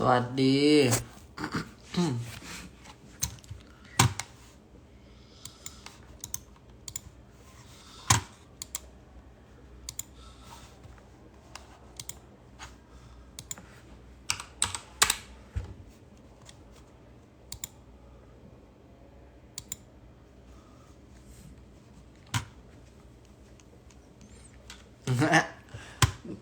สวัสดี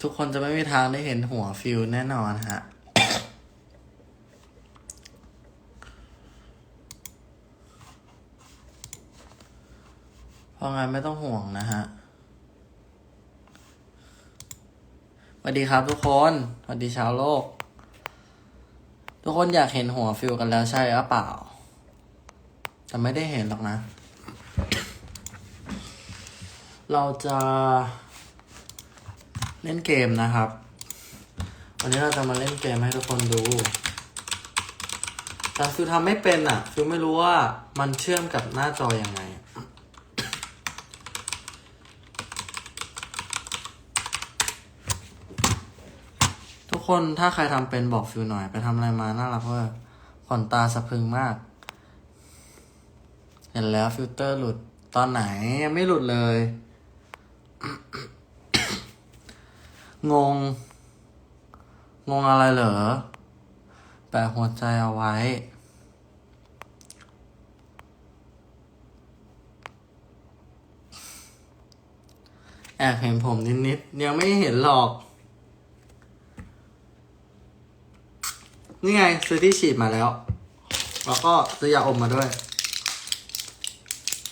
ทุกคนจะไม่มีทางได้เห็นหัวฟิลแน่นอนฮะ ราะงั้นไม่ต้องห่วงนะฮะสวัสดีครับทุกคนสวัสดีชาวโลก ทุกคนอยากเห็นหัวฟิลกันแล้วใช่หรือเปล่า แต่ไม่ได้เห็นหรอกนะ เราจะเล่นเกมนะครับ วันนี้เราจะมาเล่นเกมให้ทุกคนดู แต่ฟิวทำไม่เป็นอะ ฟิวไม่รู้ว่ามันเชื่อมกับหน้าจออยังไง คนถ้าใครทำเป็นบอกฟิวหน่อย ไปทำอะไรมาน่ารักเวอร์ขนตาสะพึงมาก เห็นแล้วฟิลเตอร์หลุดตอนไหนยังไม่หลุดเลย งง งงอะไรเหรอ แปะหัวใจเอาไว้แอบเห็นผมนิดๆ ยังไม่เห็นหรอก นี่ไงซื้อที่ฉีดมาแล้ว แล้วก็ซื้อยาอมมาด้วย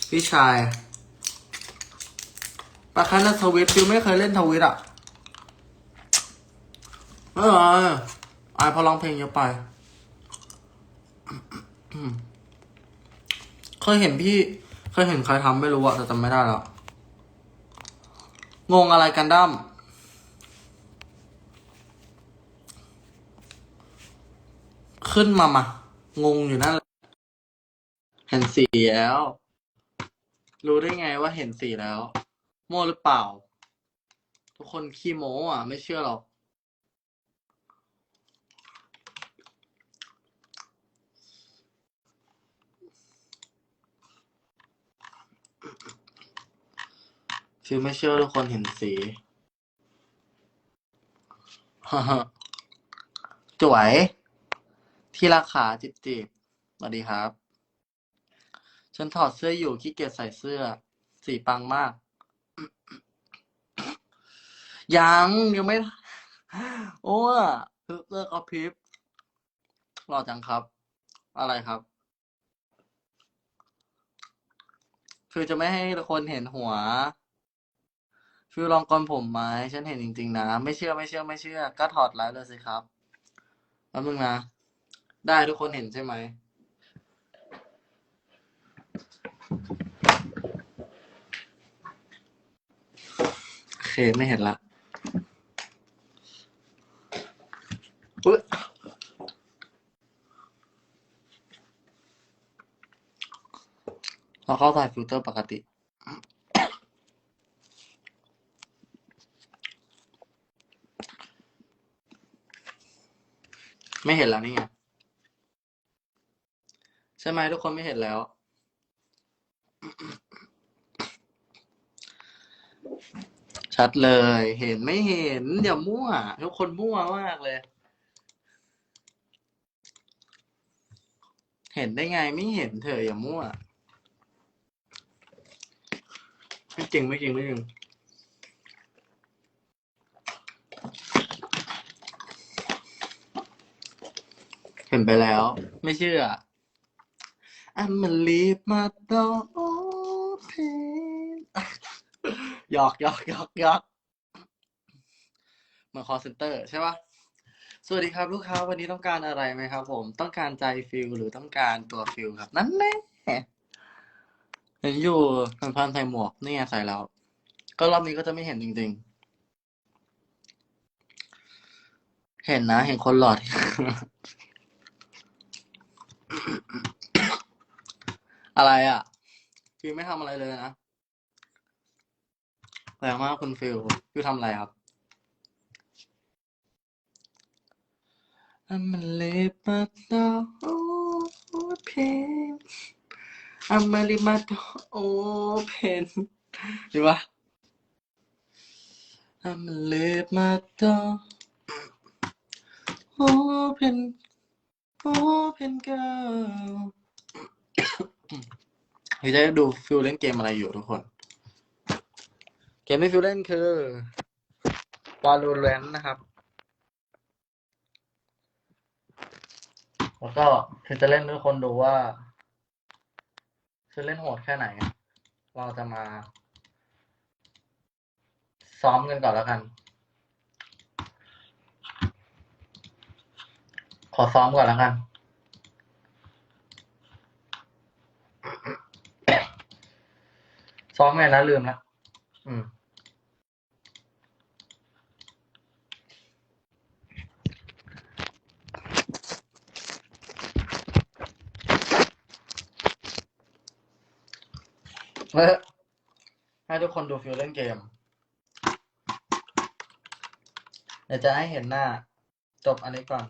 พี่ชายปะคันในทวิตฟิวไม่เคยเล่นทวิตอะไม่เป็นไอพอร้องเพลงเยอะไป เคยเห็นพี่ เคยเห็นใครทำไม่รู้อะแต่จำไม่ได้แล้ว งงอะไรกันดั้ม ขึ้นมามางงอยู่นั่นแหละเห็นสีแล้ว รู้ได้ไงว่าเห็นสีแล้ว โม่หรือเปล่า ทุกคนขี้โม้อะ ไม่เชื่อหรอกฟิลไม่เชื่อทุกคนเห็นสีฮ่าจวย ที่ราคาจิบจิบสวัสดีครับ ฉันถอดเสื้ออยู่ขี้เกียจใส่เสื้อ สีปังมาก ยังยังไม่ โอ้เพิ่งเลิกเอาพริบหล่อจังครับ อะไรครับ คือจะไม่ให้คนเห็นหัวฟิวลองกอนผมไหมฉันเห็นจริง ๆ นะ ไม่เชื่อไม่เชื่อไม่เชื่อ ก็ถอดไลฟ์เลยสิครับแป๊บนึงนะ ได้ทุกคนเห็นใช่ไหม โอเค ไม่เห็นละอุ๊ยเราเข้าใส่ฟิลเตอร์ปกติไม่เห็นแล้วนี่ไง ใช่ไหมทุกคนไม่เห็นแล้ว ชัดเลย เห็นไม่เห็น อย่ามั่ว ทุกคนมั่วมากเลย เห็นได้ไงไม่เห็นเธออย่ามั่วไม่จริงไม่จริงไม่จริงเห็นไปแล้ว ไม่เชื่อ I'm a leave my door open หยอกหยอกหยอกหยอกเหมือนคอเซ็นเตอร์ใช่ปะสวัสดีครับลูกค้าวันนี้ต้องการอะไรไหมครับ ผมต้องการใจฟิลหรือต้องการตัวฟิลครับ นั่นแหละเห็นอยู่พันพันใส่หมวกนี่ไงใส่แล้ว ก็รอบนี้ก็จะไม่เห็นจริง ๆ เห็นนะ เห็นคนหลอด อะไรอะ ฟิลไม่ทำอะไรเลยนะแรงมากคุณฟิลฟิลทำอะไรครับ I'm a little but open I'm a little but open ดีปะ I'm a little but open open girl พี่จะดูฟิลเล่นเกมอะไรอยู่ทุกคน เกมที่ฟิลเล่นคือ Valorant นะครับ แล้วก็คือจะเล่นให้ทุกคนดูว่า คือเล่นโหดแค่ไหน เราจะมา ซ้อมกันก่อนแล้วกัน ขอซ้อมก่อนแล้วกัน ซ้อมไงนะลืมละอืมเฮ้ยให้ทุกคนดูฟิลเล่นเกม เดี๋ยวจะให้เห็นหน้า จบอันนี้ก่อน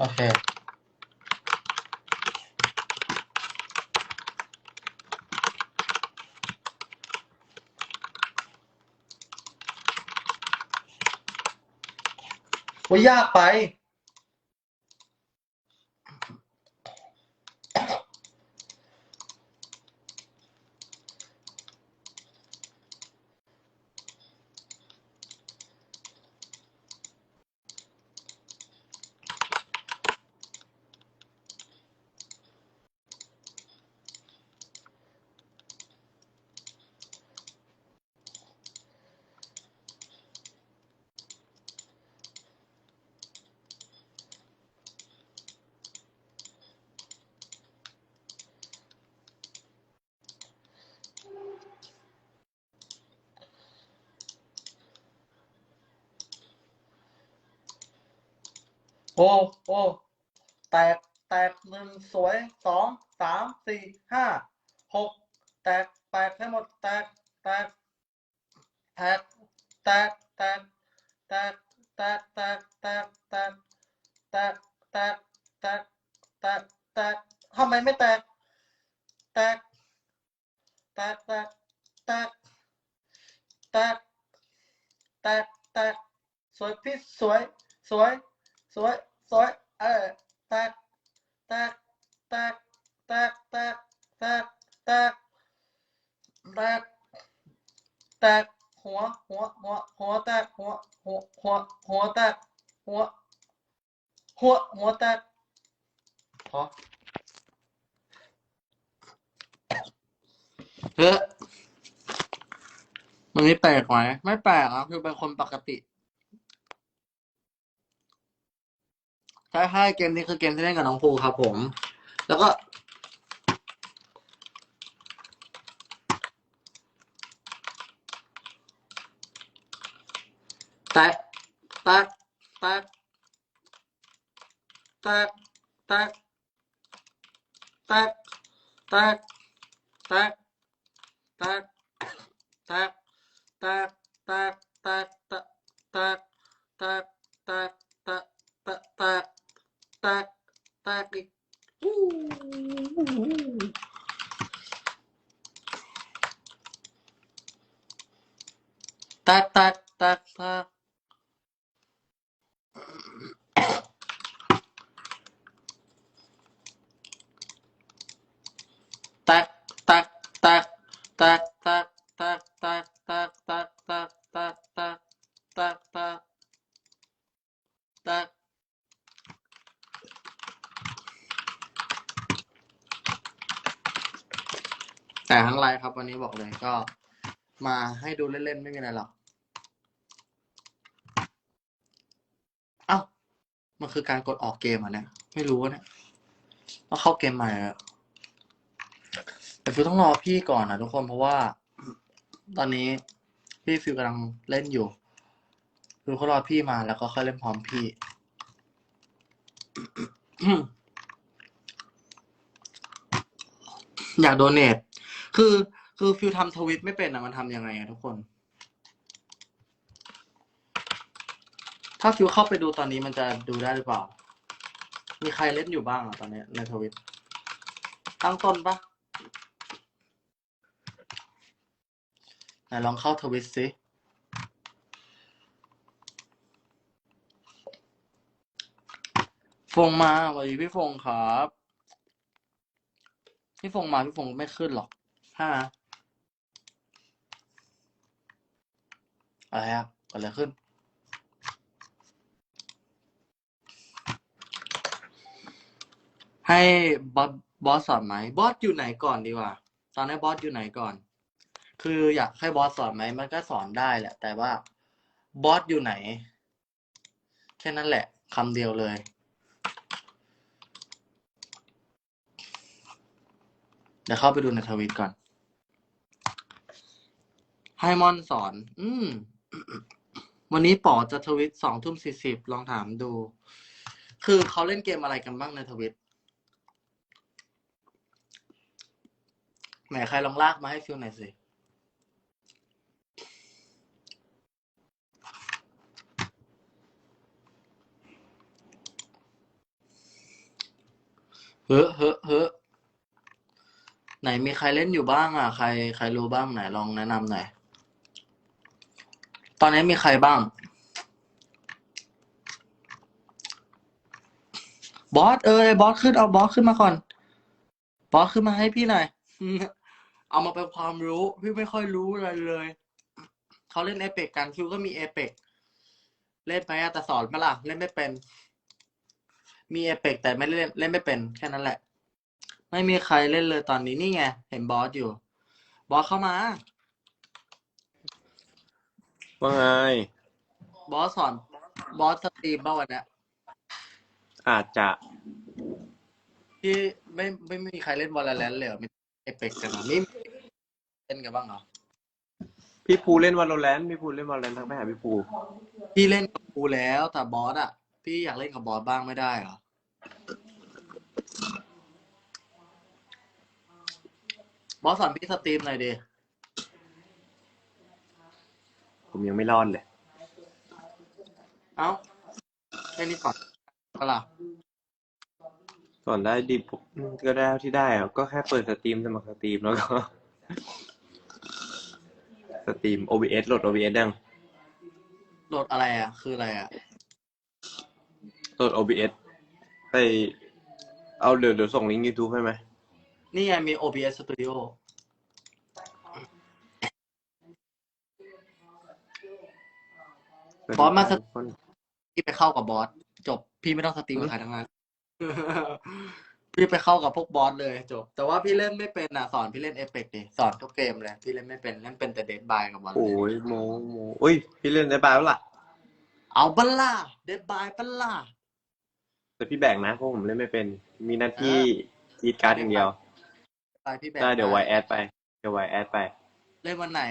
โอเคว่ายากไป อ้โอ้แตกแตกหนึ่งสวยสองสามสี่ห้าหกแตกแตกให้หมดแตกแตกแตกแตกแตกแตกแตกแตกแตกแตกแตกแตกแตกแตกแตกทำไมไม่แตกแตกแตกแตกแตกแตกแตกแตกสวยพี่สวยสวยสวย สวยเออแตกแตกแตกแตกแตกแตกแตกแตกแตกหัวหัวหัวหัวแตกหัวหัวหัวหัวแตกหัวหัวหัวแตกพอเฮ้ยมันไม่แปลกไหมไม่แปลกนะคือเป็นคนปกติ ใช่ใช่เกมนี้คือเกมที่เล่นกับน้องภูครับผม แล้วก็ แตกแตกแตกแตกแตกแตกแตกแตกแตกแตกแตกแตกแตกแตกแตกแตกแตกแตก that that ooh. that that that that ก็มาให้ดูเล่นๆ ไม่มีอะไรหรอก เอ้า มันคือการกดออกเกมอะเนี่ย ไม่รู้เนี่ยต้องเข้าเกมใหม่อแต่ฟิวต้องรอพี่ก่อนนะทุกคนเพราะว่า ตอนนี้พี่ฟิวกำลังเล่นอยู่ฟิวก็รอพี่มาแล้วก็ค่อยเล่นพร้อมพี่อยากโดเนทคือ คือฟิลทำทวิตไม่เป็นอะมันทำยังไงอะทุกคน ถ้าฟิลเข้าไปดูตอนนี้มันจะดูได้หรือเปล่า มีใครเล่นอยู่บ้างอะตอนนี้ในทวิต ตั้งต้นปะไหนลองเข้าทวิตสิฟงมาสวัสดีพี่ฟงครับ พี่ฟงมาพี่ฟงไม่ขึ้นหรอกห้า อะไรอะเกิดอะไรขึ้น ให้บอสบอสสอนไหมบอสอยู่ไหนก่อนดีกว่า ตอนนี้บอสอยู่ไหนก่อน คืออยากให้บอสสอนไหมมันก็สอนได้แหละ แต่ว่าบอสอยู่ไหน แค่นั้นแหละคำเดียวเลยเดี๋ยวเข้าไปดูในทวิตก่อนให้มอนสอน อืม วันนี้ป๋อจะทวิตสองทุ่มสี่สิบลองถามดู คือเขาเล่นเกมอะไรกันบ้างในทวิตไหนใครลองลากมาให้ฟิลหน่อยสิ เฮ้อเฮ้อเฮ้อไหนมีใครเล่นอยู่บ้างอะ ใคร ใครรู้บ้างไหนลองแนะนำหน่อย ตอนนี้มีใครบ้าง บอสเออบอสขึ้นเอาบอสขึ้นมาก่อน บอสขึ้นมาให้พี่หน่อย เอามาเป็นความรู้ พี่ไม่ค่อยรู้อะไรเลย เขาเล่นเอเปกกันฟิวก็มีเอเปกเล่นไหมอะแต่สอนไหมล่ะ เล่นไม่เป็น มีเอเปกแต่ไม่เล่นเล่นไม่เป็น แค่นั้นแหละ ไม่มีใครเล่นเลยตอนนี้นี่ไง เห็นบอสอยู่ บอสเข้ามา ว่าไง บอสสอน บอสสตรีมบ้าวันเนี้ยอาจจะพี่ไม่ไม่ไม่มีใครเล่นวอลเลนเลยเหรอมีเอเปกกันเหรอนี่เล่นกันบ้างเหรอ พี่ภูเล่นวอลเลนพี่ภูเล่นวอลเลนทักไปหาพี่ภูพี่เล่นกับกูแล้วแต่บอสอะ พี่อยากเล่นกับบอสบ้างไม่ได้เหรอ บอสสอนพี่สตรีมหน่อยดิ ผมยังไม่รอดเลย เอ้าแค่นี้ก่อนก็ล่ะสอนได้ดีผมก็ได้เท่าที่ได้อะก็แค่เปิดสตรีมสมัครสตรีมแล้วก็ สตรีม OBS โหลด OBS ยังโหลดอะไรอะ คืออะไรอะ โหลด OBS ไปเอาเดี๋ยวเดี๋ยวส่งลิงก์ YouTube ให้ไหม นี่ไงมี OBS Studio บอสมาสคนพี่ไปเข้ากับบอสจบพี่ไม่ต้องสตรีมกับใครทั้งนั้นพี่ไปเข้ากับพวกบอสเลยจบ แต่ว่าพี่เล่นไม่เป็นอะสอนพี่เล่นเอ e ปกดิสอนทุกเกมเลยพี่เล่นไม่เป็นเล่นเป็นแต่เดดบายกับบอสโอ้ยโมโมอุ้ยพี่เล่นได้บายแล้วล่ะเอาบัลล่าเดดบายบัลล่าแต่พี่แบ่งนะเพราะผมเล่นไม่เป็น มีหน้าที่กรีดการ์ดอย่างเดียวไปพี่แบกได้เดี๋ยวไวแอดไปเดี๋ยวไวแอดไป เล่นวันไหน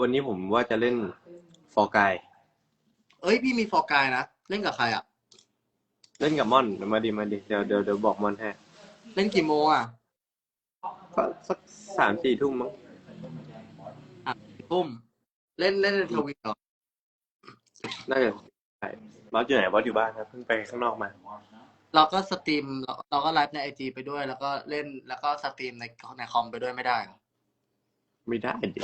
วันนี้ผมว่าจะเล่นฟอร์กายเอ้ยพี่มีฟอร์กายนะ เล่นกับใครอะ เล่นกับม่อนเดี๋ยวมาดิมาดิเดี๋ยวเดี๋ยวเดี๋ยวบอกม่อนให้เล่นกี่โมงอะก็สักสามสี่ทุ่มมั้งทุ่ม เล่นเล่นในทวิตเหรอน่าจะใช่บอสอยู่ไหนบอสอยู่บ้านครับเพิ่งไปข้างนอกมา เราก็สตรีมเราเราก็ไลฟ์ในไอจีไปด้วย แล้วก็เล่นแล้วก็สตรีมในในคอมไปด้วยไม่ได้เหรอไม่ได้ดิ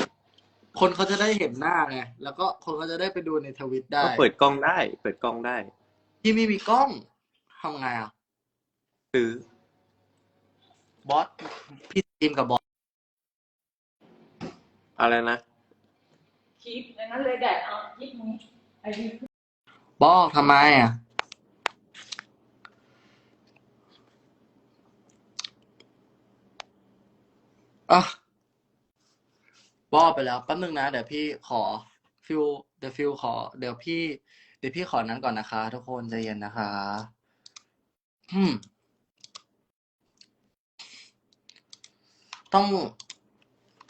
คนเขาจะได้เห็นหน้าไงแล้วก็คนเขาจะได้ไปดูในทวิตได้ก็เปิดกล้องได้ เปิดกล้องได้พี่ไม่มีกล้องทำไงอะซื้อบอสพี่สตรีมกับบอสอะไรนะคลิปในนั้นเลยแดดเอาคลิปนี้ไอ้นี่บอกทำไมอะอะ บอไปแล้วแป๊บนึงนะเดี๋ยวพี่ขอฟิลเดี๋ยวฟิลขอ เดี๋ยวพี่ เดี๋ยวพี่ขอนั้นก่อนนะคะ ทุกคนใจเย็นนะคะอืมต้อง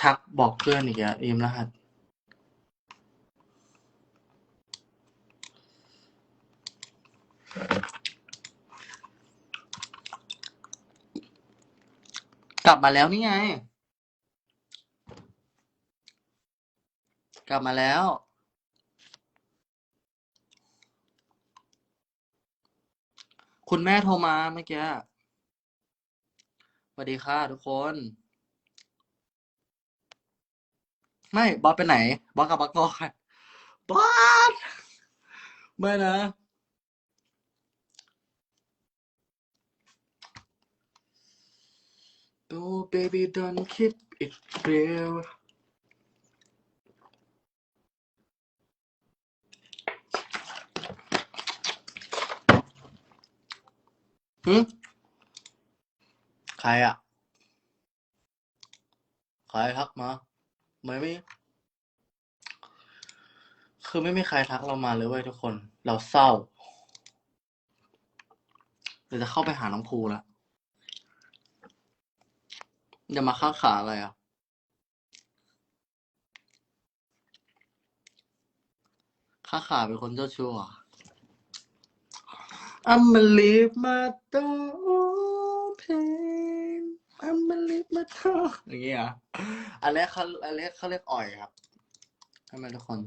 ทักบอกเพื่อนอีกอะอิมรหัสกลับมาแล้วนี่ไง กลับมาแล้ว คุณแม่โทรมาเมื่อกี้สวัสดีค่ะทุกคน ไม่บอสไปไหน บอสกับบักกอนบอสไม่นะ Oh baby don't keep it real หึใครอะ ใครทักมา ไม่ไมีคือไม่มีใครทักเรามาเลยเว้ยทุกคน เราเศร้าเดี๋ยวจะเข้าไปหาน้องภูล้วจะมาค้าขาอะไรอะค้าขาเป็นคนเจ้าชู้อะ I'ma leave my door open I'ma leave my door อย่างเงี้ยเหรออันแรกเขาอันแรกเขาเรียกอ่อยครับทำไมทุกคน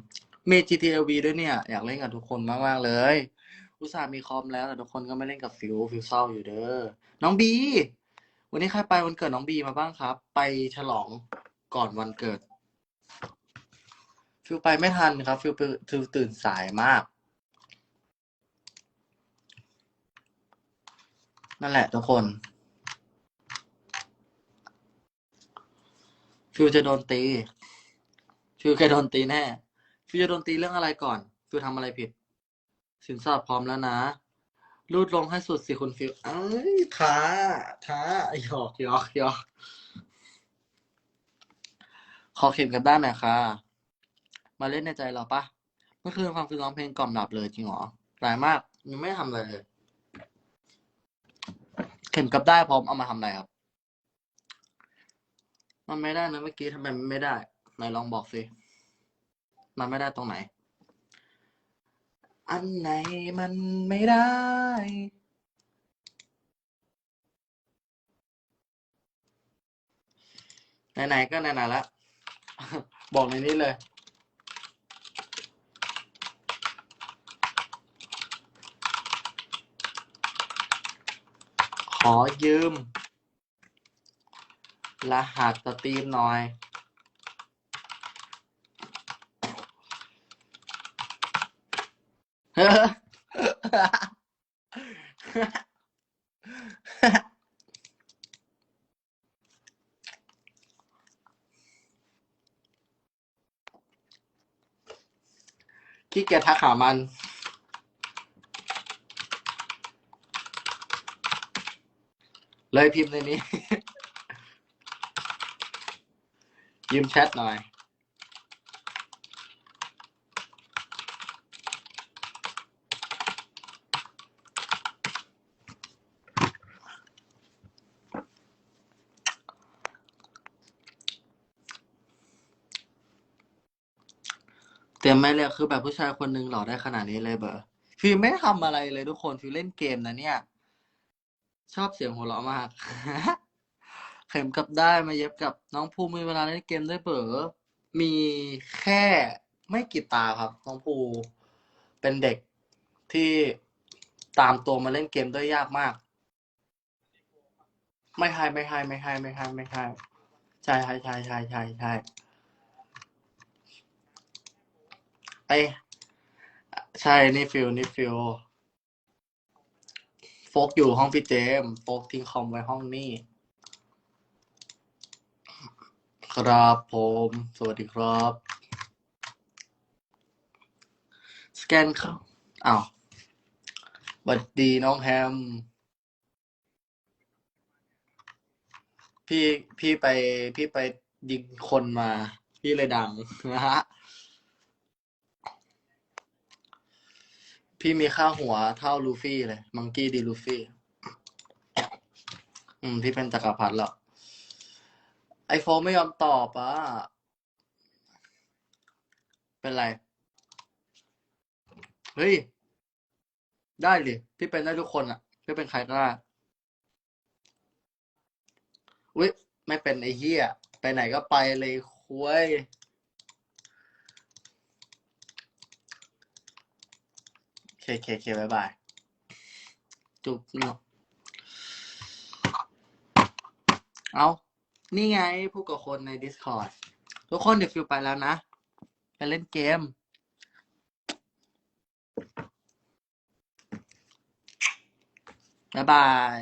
มี GTLV ด้วยเนี่ย อยากเล่นกับทุกคนมากๆเลย อุตส่าห์มีคอมแล้วแต่ทุกคนก็ไม่เล่นกับฟิวฟิวเศร้าอยู่เด้อ น้องบี วันนี้ใครไปวันเกิดน้องบีมาบ้างครับ ไปฉลองก่อนวันเกิด ฟิวไปไม่ทันครับ ฟิวไปฟิวตื่นสายมาก นั่นแหละทุกคนฟิวจะโดนตีฟิวเคยโดนตีแน่ฟิวจะโดนตีเรื่องอะไรก่อนฟิวทำอะไรผิด สินสอดพร้อมแล้วนะรูดลงให้สุดสิคุณฟิวเอ้ยท้าท้าหยอกหยอกหยอกขอเข็มกลับด้านหน่อยค่ะ มาเล่นในใจเราปะเมื่อคืนฟังฟิวร้องเพลงกล่อมหลับเลยจริงหรอร้ายมากยังไม่ทำอะไรเลย ข็มกลับได้พร้อมเอามาทำอะไรครับ มันไม่ได้นะเมื่อกี้ทำไมมันไม่ได้ไหนลองบอกสิมันไม่ได้ตรงไหน อันไหนมันไม่ได้ ไหนๆก็ไหนๆแล้วบอกในนี้เลย ขอยืม รหัสสตรีมหน่อย เฮ้ขี้เกียจทักหามัน เลยพิมพ์ในนี้ ยืมแชทหน่อย เต็มไม่เลยคือแบบผู้ชายคนหนึ่งหล่อได้ขนาดนี้เลยเบอร์ฟิลไม่ทำอะไรเลยทุกคนฟิลเล่นเกมนะเนี่ย ชอบเสียงหัวเราะมาก เข็มกลับได้มาเย็บกับน้องภูมิมีเวลาเล่นเกมด้วยเบอมีแค่ไม่กี่ตาครับ น้องภูเป็นเด็กที่ตามตัวมาเล่นเกมด้วยยากมาก ไม่ให้ไม่ให้ไม่ให้ไม่ให้ไม่ให้ใช่ใช่ใช่ใช่ใช่ใช่ไอยใช่นี่ฟิลนี่ฟิล กอยู่ห้องพี่เจมส์โฟกทิ้งคอมไว้ห้องนี่ครับผม สวัสดีครับ สแกนเข้าอ้าวสวัสดีน้องแฮม พี่พี่ไปพี่ไปยิงคนมา พี่เลยดังนะฮะ พี่มีค่าหัวเท่าลูฟี่เลย มังกี้ดีลูฟี่ อืม พี่เป็นจักรพรรดิแล้ว ไอโฟนไม่ยอมตอบอะ เป็นไร เฮ้ย ได้ดิพี่เป็นได้ทุกคนอะ พี่เป็นใครก็ได้อุ๊ย ไม่เป็นไอเหี้ยไปไหนก็ไปเลยคุย เคเคเคบายบายจุบเนาะเอานี่ไงพูดกับคนใน Discord ทุกคนเดี๋ยวฟิวไปแล้วนะ ไปเล่นเกม บ๊ายบาย